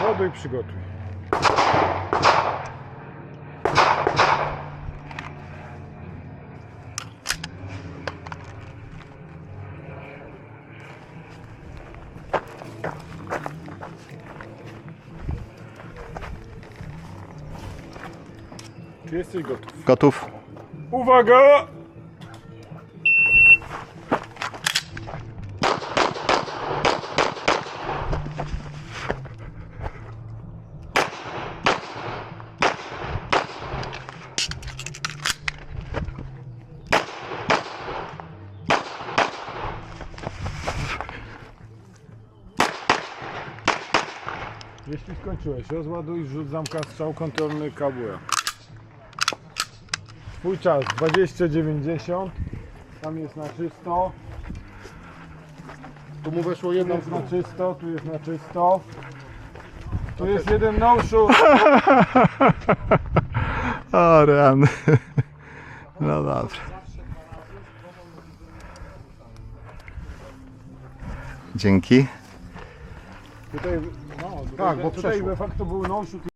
rozładuj, przygotuj. Czy jesteś gotów? Gotów? Uwaga! Jeśli skończyłeś, rozładuj, rzut zamka strzał kontrolny KWA. Twój czas 20,90. Tam jest na czysto. Tu mu weszło Tu jedno jest na czysto, tu jest na czysto. Tu jest jeden no shoot. O, rany. No dobra. Dzięki. Tutaj, Tak, bo tutaj przeszło. de facto był no